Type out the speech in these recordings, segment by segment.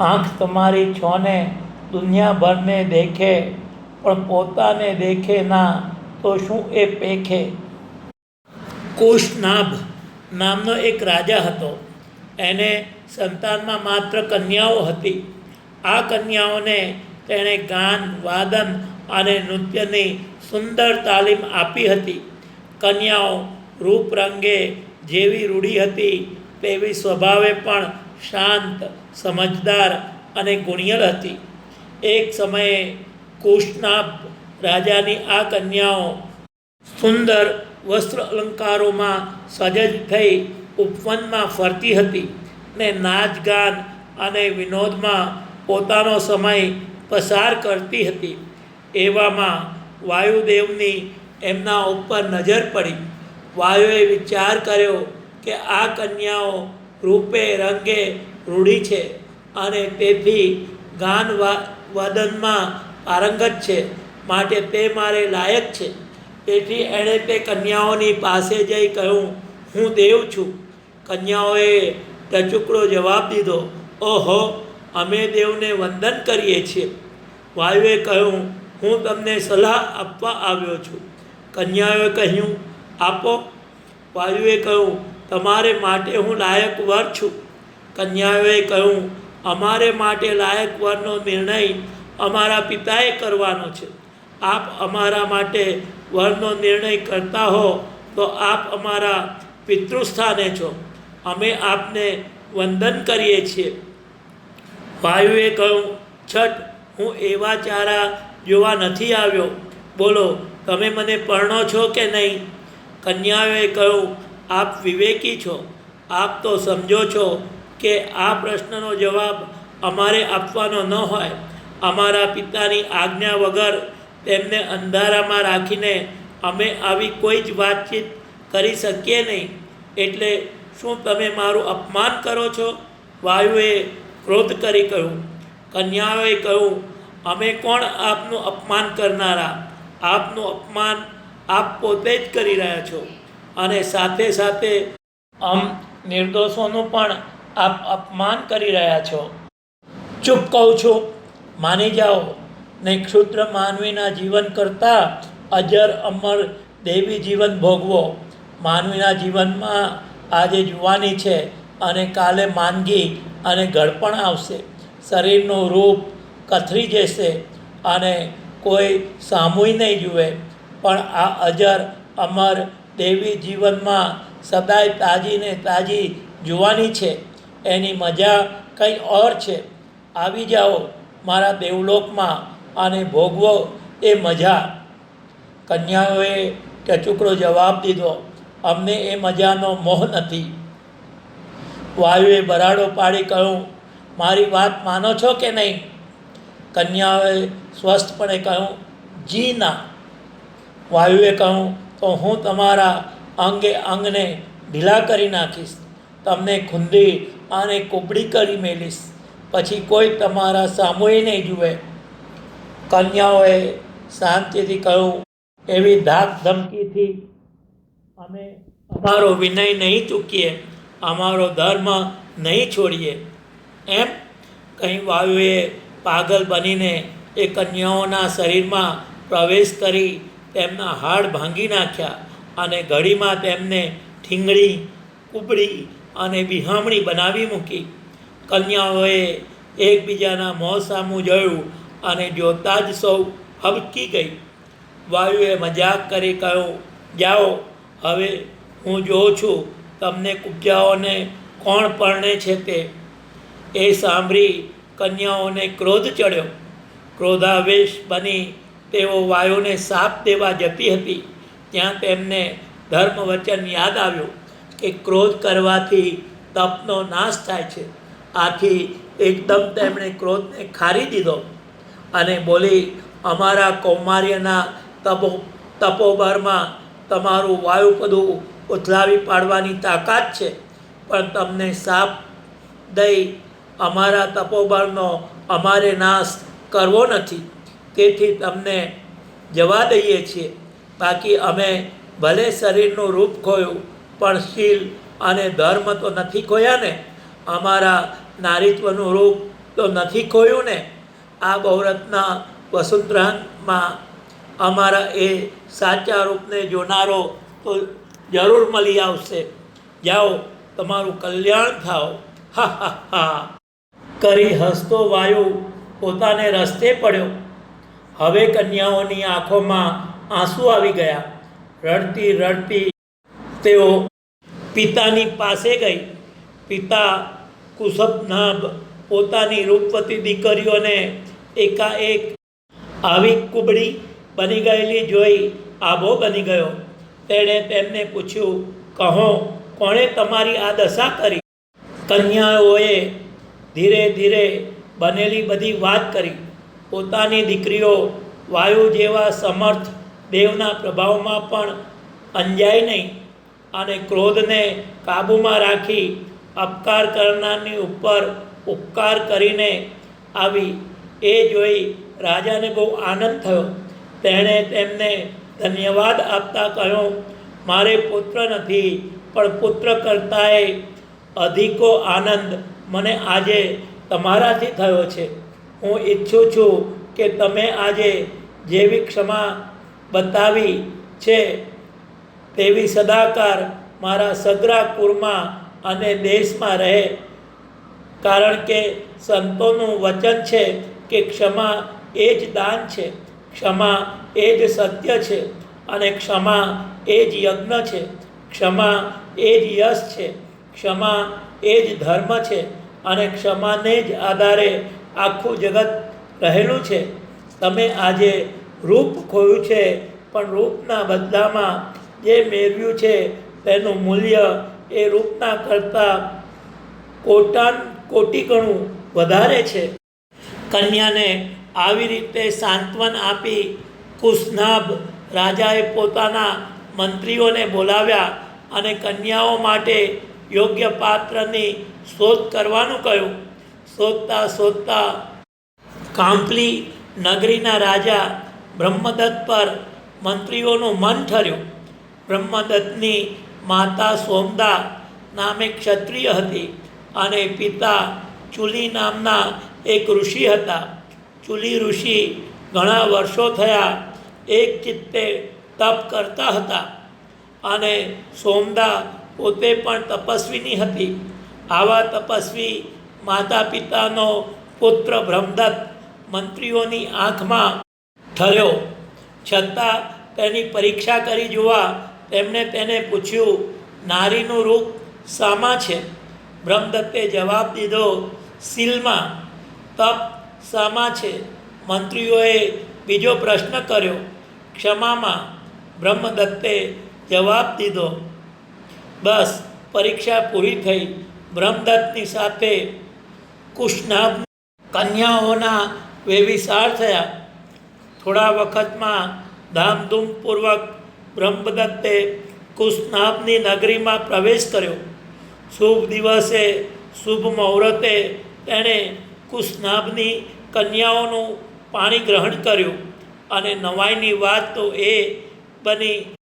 આંખ તમારી છોને દુનિયાભરને દેખે, પણ પોતાને દેખે ના, તો શું એ પેખે? કુશનાભ નામનો એક રાજા હતો. એને સંતાનમાં માત્ર કન્યાઓ હતી. આ કન્યાઓને તેણે ગાન, વાદન અને નૃત્યની સુંદર તાલીમ આપી હતી. કન્યાઓ રૂપ રંગે જેવી રૂઢી હતી, તેવી સ્વભાવે પણ શાંત, સમજદાર અને ગુણિયલ હતી. એક સમયે કુશનાભ રાજાની આ કન્યાઓ સુંદર વસ્ત્ર અલંકારોમાં સજજ થઈ ઉપવનમાં ફરતી હતી ને નાચ ગાન અને વિનોદમાં પોતાનો સમય પસાર કરતી હતી. એવામાં વાયુદેવની એમના ઉપર નજર પડી. વાયુએ વિચાર કર્યો કે આ કન્યાઓ રૂપે રંગે રૂઢી છે અને તેથી ગાન વાદનમાં પારંગત છે. માટે તે મારે લાયક છે. તેથી એણે તે કન્યાઓની પાસે જઈ કહ્યું, હું દેવ છું. કન્યાઓએ ટચુકડો જવાબ દીધો, ઓહો, અમે દેવને વંદન કરીએ છીએ. વાયુએ કહ્યું, હું તમને સલાહ આપવા આવ્યો છું. કન્યાઓએ કહ્યું, આપો. વાયુએ કહ્યું તમારે માટે હું લાયક વર છું. કન્યાઓએ કહ્યું, અમારે માટે લાયક વરનો નિર્ણય અમારા પિતાએ કરવાનો છે. આપ અમારા માટે વરનો નિર્ણય કરતા હો, તો આપ અમારા પિતૃસ્થાને છો. અમે આપને વંદન કરીએ છીએ. વાયુએ કહ્યું, છઠ, હું એવા ચારા જોવા નથી આવ્યો. બોલો, તમે મને પરણો છો કે નહીં? કન્યાઓએ કહ્યું આપ વિવેકી છો. આપ તો સમજો છો કે આ પ્રશ્નનો જવાબ અમારે આપવાનો ન હોય. અમારા પિતાની આજ્ઞા વગર તેમને અંધારામાં રાખીને અમે આવી કોઈ જ વાતચીત કરી શકીએ નહીં. એટલે શું તમે મારું અપમાન કરો છો? વાયુએ ક્રોધ કરી કહ્યું. કન્યાઓએ કહ્યું, અમે કોણ આપનું અપમાન કરનારા? આપનું અપમાન આપ પોતે જ કરી રહ્યા છો. અને સાથે સાથે આમ નિર્દોષોનું પણ આપ અપમાન કરી રહ્યા છો. ચૂપ કહું છું. માની જાઓ. ને ક્ષુદ્ર માનવીના જીવન કરતાં અજર અમર દેવી જીવન ભોગવો. માનવીના જીવનમાં આજે જુવાની છે અને કાલે માંદગી અને ગળપણ આવશે. શરીરનું રૂપ કથરી જશે અને કોઈ સામુય નહીં જુએ. પણ આ અજર અમર દેવી જીવનમાં સદાય તાજીને તાજી જોવાની છે. એની મજા કંઈ ઓર છે. આવી જાઓ મારા દેવલોકમાં અને ભોગવો એ મજા. કન્યાઓએ ટચુકડો જવાબ દીધો, અમને એ મજાનો મોહ નથી. વાયુએ બરાડો પાડી કહ્યું, મારી વાત માનો છો કે નહીં? કન્યાઓએ સ્વસ્થપણે કહ્યું, જી ના. વાયુએ કહ્યું તો હું તમારા અંગે અંગને ઢીલા કરી નાખીશ. તમને ખૂંદી અને કુબડી કરી મેલીશ. પછી કોઈ તમારા સામુએ નહીં જુએ. કન્યાઓએ શાંતિથી કહ્યું, એવી ધાક ધમકીથી અમે અમારો વિનય નહીં ચૂકીએ, અમારો ધર્મ નહીં છોડીએ. એમ કંઈ વાયુએ પાગલ બનીને એ કન્યાઓના શરીરમાં પ્રવેશ કરી તેમના હાડ ભાંગી નાખ્યા અને ઘડીમાં તેમને ઠીંગળી, કુબડી અને બિહામણી બનાવી મૂકી. કન્યાઓએ એકબીજાના મોં સામું જોયું અને જોતાં જ સૌ હબકી ગઈ. વાયુએ મજાક કરી કહ્યું, જાઓ, હવે હું જોઉં છું તમને કુબજાઓને કોણ પરણે છે તે. એ સાંભળી કન્યાઓને ક્રોધ ચડ્યો. ક્રોધાવેશ બની તેઓ વાયુને સાપ દેવા જતી હતી. ત્યાં તેમને ધર્મ વચન યાદ આવ્યું કે ક્રોધ કરવાથી તપનો નાશ થાય છે. આથી એકદમ તેમણે ક્રોધને ખારી દીધો અને બોલી, અમારા કૌમાર્યના તપો તપોબરમાં તમારું વાયુપદું ઉથલાવી પાડવાની તાકાત છે. પણ તમને સાપ દઈ અમારા તપોબળનો અમારે નાશ કરવો નથી. તેથી તમને જવા દઈએ છીએ? બાકી અમે ભલે શરીરનું રૂપ ખોયું, પણ શીલ અને ધર્મ તો નથી ખોયા ને? અમારા નારીત્વનું રૂપ તો નથી ખોયું ને? આ બહુરત્ના વસુંધરામાં અમારા એ સાચા રૂપને જોનારો તો જરૂર મળી આવશે. જાઓ, તમારું કલ્યાણ થાઓ. હા હા હા. કરી હસતો વાયુ પોતાને રસ્તે પડ્યો. હવે કન્યાઓની આંખોમાં આંસુ આવી ગયા. રડતી રડતી તેઓ પિતાની પાસે ગઈ. પિતા કુસબનાભ પોતાની રૂપવતી દીકરીઓને એકાએક આવી કુબડી બની ગયેલી જોઈ આભો બની ગયો. તેણે તેમને પૂછ્યું, કહો, કોણે તમારી આ દશા કરી? કન્યાઓએ ધીરે ધીરે બનેલી બધી વાત કરી. પોતાની દીકરીઓ વાયુ જેવા સમર્થ દેવના પ્રભાવમાં પણ અંજાય નહીં અને ક્રોધને કાબૂમાં રાખી અપકાર કરનારની ઉપર ઉપકાર કરીને આવી એ જોઈ રાજાને બહુ આનંદ થયો. તેણે તેમને ધન્યવાદ આપતા કહ્યું, મારે પુત્ર નથી, પણ પુત્ર કરતાંય અધિકો આનંદ મને આજે તમારાથી થયો છે. હું ઈચ્છું છું કે તમે આજે જેવી ક્ષમા બતાવી છે, તેવી સદાકાર મારા સગરા કુળમાં અને દેશમાં રહે. કારણ કે સંતોનું વચન છે કે ક્ષમા એ જ દાન છે, ક્ષમા એ જ સત્ય છે અને ક્ષમા એ જ યજ્ઞ છે. ક્ષમા એ જ યશ છે, ક્ષમા એ જ ધર્મ છે અને ક્ષમાને જ આધારે આખું જગત રહેલું છે. તમે આજે રૂપ ખોયું છે, પણ રૂપના બદલામાં જે મેળવ્યું છે, તેનું મૂલ્ય એ રૂપના કરતાં કોટાન કોટી ગણું વધારે છે. કન્યાને આવી રીતે સાંત્વન આપી કુશનાભ રાજાએ પોતાના મંત્રીઓને બોલાવ્યા અને કન્યાઓ માટે યોગ્ય પાત્રની શોધ કરવાનું કહ્યું. શોધતા શોધતા કાંપલી નગરીના રાજા બ્રહ્મદત્ત પર મંત્રીઓનું મન ઠર્યું. બ્રહ્મદત્તની માતા સોમદા નામે ક્ષત્રિય હતી અને પિતા ચુલી નામના એક ઋષિ હતા. ચુલી ઋષિ ઘણા વર્ષો થયા એક ચિત્તે તપ કરતા હતા અને સોમદા પોતે પણ તપસ્વીની હતી. આવા તપસ્વી માતા પિતાનો પુત્ર બ્રહ્મદત્ત મંત્રીઓની આંખમાં ઠર્યો. છતાં તેની પરીક્ષા કરી જોવા તેમણે તેને પૂછ્યું, નારીનું રૂપ શામાં છે? બ્રહ્મદત્તે જવાબ દીધો, સીલમાં. તપ શામાં છે? મંત્રીઓએ બીજો પ્રશ્ન કર્યો, ક્ષમામાં. બ્રહ્મદત્તે જવાબ દીધો, બસ, પરીક્ષા પૂરી થઈ. બ્રહ્મદત્તની સાથે કુશનાભ કન્યાઓના વેવિસાર થયા. થોડા વખતમાં ધામધૂમપૂર્વક બ્રહ્મદત્તે કુષ્નાભની નગરીમાં પ્રવેશ કર્યો. શુભ દિવસે, શુભ મુહૂર્તે તેણે કુષ્નાભની કન્યાઓનું પાણી ગ્રહણ કર્યું. અને નવાઈની વાત તો એ બની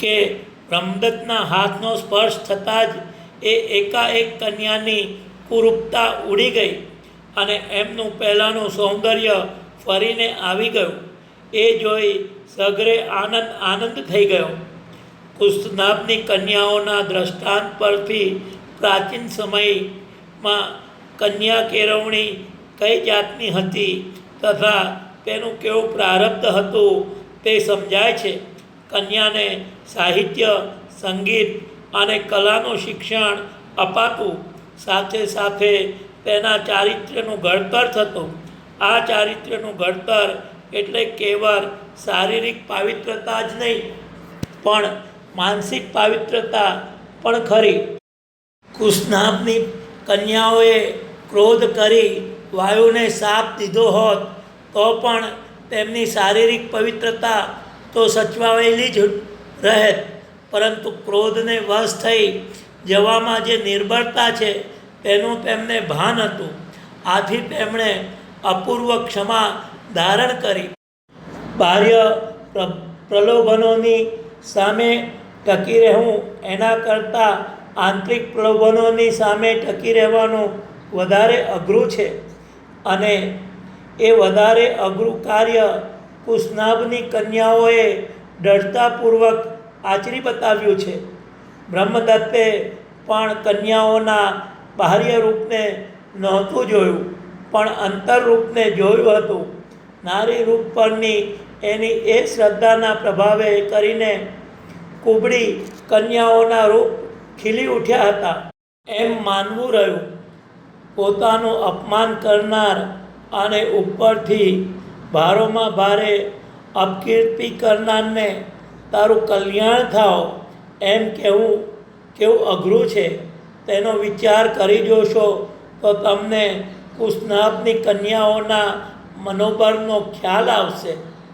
કે બ્રહ્મદત્તના હાથનો સ્પર્શ થતાં જ એ એકાએક કન્યાની કુરૂપતા ઉડી ગઈ અને એમનું પહેલાંનું સૌંદર્ય ફરીને આવી ગયું. એ જોઈ સગરે આનંદ આનંદ થઈ ગયો. કુસ્તનાભની કન્યાઓના દ્રષ્ટાંત પરથી પ્રાચીન સમયમાં કન્યા કેળવણી કઈ જાતની હતી તથા તેનું કેવું પ્રારબ્ધ હતું તે સમજાય છે. કન્યાને સાહિત્ય, સંગીત અને કલાનું શિક્ષણ અપાતું સાથે સાથે તેના ચારિત્ર્યનું ઘડતર થતું. આ ચારિત્ર્યનું ઘડતર એટલે કેવળ શારીરિક પાવિત્રતા જ નહીં, પણ માનસિક પાવિત્રતા પણ ખરી. કુશનાભની કન્યાઓએ ક્રોધ કરી વાયુને સાપ દીધો હોત, તો પણ તેમની શારીરિક પવિત્રતા તો સચવાયેલી જ રહેત. પરંતુ ક્રોધને વશ થઈ જવામાં જે નિર્બળતા છે, તેનું તેમને ભાન હતું. આથી તેમણે અપૂર્વ ક્ષમા ધારણ કરી. બાહ્ય પ્રલોભનોની સામે ટકી રહેવું, એના કરતાં આંતરિક પ્રલોભનોની સામે ટકી રહેવાનું વધારે અઘરું છે. અને એ વધારે અઘરું કાર્ય કુશનાભની કન્યાઓએ દૃઢતાપૂર્વક આચરી બતાવ્યું છે. બ્રહ્મદત્તે પણ કન્યાઓના બાહ્ય રૂપને નહોતું જોયું, પણ અંતર રૂપને જોયું હતું. નારી રૂપ પરની એની એ શ્રદ્ધાના પ્રભાવે કરીને કુબડી કન્યાઓના રૂપ ખીલી ઉઠ્યા હતા. એમ માનવું રહ્યું. પોતાનું અપમાન કરનાર અને ઉપરથી ભારોમાં ભારે અપકીર્તિ કરનારને, તારું કલ્યાણ થાવ એમ કહેવું કેવું અઘરું છે, તેનો વિચાર કરી જોશો તો તમને કુસ્નાતની કન્યાઓના મનોબળનો ખ્યાલ આવશે.